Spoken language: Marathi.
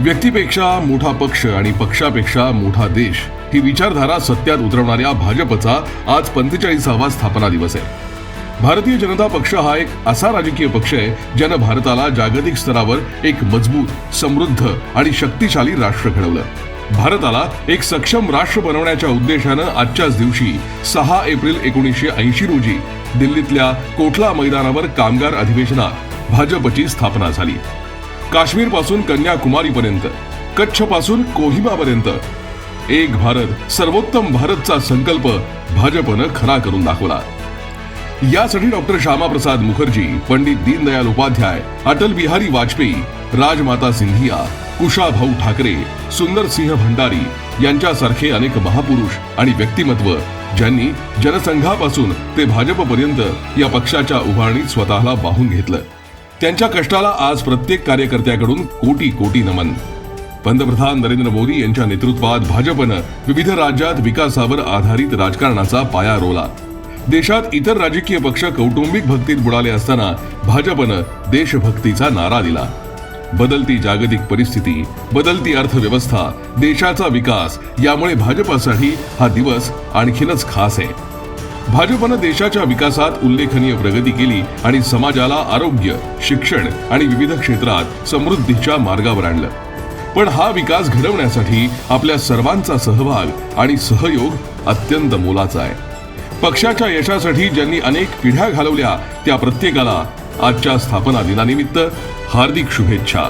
व्यक्तीपेक्षा मोठा पक्ष आणि पक्षापेक्षा मोठा देश ही विचारधारा सत्यात उतरवणाऱ्या भाजपचा आज पंचेचाळीसावा स्थापना दिवस आहे. भारतीय जनता पक्ष हा एक असा राजकीय पक्ष आहे ज्यानं भारताला जागतिक स्तरावर एक मजबूत समृद्ध आणि शक्तिशाली राष्ट्र घडवलं. भारताला एक सक्षम राष्ट्र बनवण्याच्या उद्देशानं आजच्याच दिवशी सहा एप्रिल एकोणीसशे ऐंशी रोजी दिल्लीतल्या कोठला मैदानावर कामगार अधिवेशनात भाजपची स्थापना झाली. काश्मीरपासून कन्याकुमारीपर्यंत कच्छपासून कोहिमापर्यंत. एक भारत सर्वोत्तम भारतचा संकल्प भाजपनं खरा करून दाखवला. यासाठी डॉक्टर श्यामाप्रसाद मुखर्जी पंडित दीनदयाल उपाध्याय अटल बिहारी वाजपेयी राजमाता सिंधिया कुशाभाऊ ठाकरे सुंदरसिंह भंडारी यांच्यासारखे अनेक महापुरुष आणि व्यक्तिमत्व ज्यांनी जनसंघापासून ते भाजपपर्यंत या पक्षाच्या उभारणीत स्वतःला वाहून घेतलं. त्यांच्या कष्टाला आज प्रत्येक कार्यकर्त्याकडून कोटी कोटी नमन. पंतप्रधान नरेंद्र मोदी यांच्या नेतृत्वात भाजपनं विविध राज्यात विकासावर आधारित राजकारणाचा पाया रोवला. देशात इतर राजकीय पक्ष कौटुंबिक भक्तीत बुडाले असताना भाजपनं देशभक्तीचा नारा दिला. बदलती जागतिक परिस्थिती बदलती अर्थव्यवस्था देशाचा विकास यामुळे भाजपासाठी हा दिवस आणखीनच खास आहे. भाजपनं देशाच्या विकासात उल्लेखनीय प्रगती केली आणि समाजाला आरोग्य शिक्षण आणि विविध क्षेत्रात समृद्धीच्या मार्गावर आणलं. पण हा विकास घडवण्यासाठी आपल्या सर्वांचा सहभाग आणि सहयोग अत्यंत मोलाचा आहे. पक्षाच्या यशासाठी ज्यांनी अनेक पिढ्या घालवल्या त्या प्रत्येकाला आजच्या स्थापना दिनानिमित्त हार्दिक शुभेच्छा.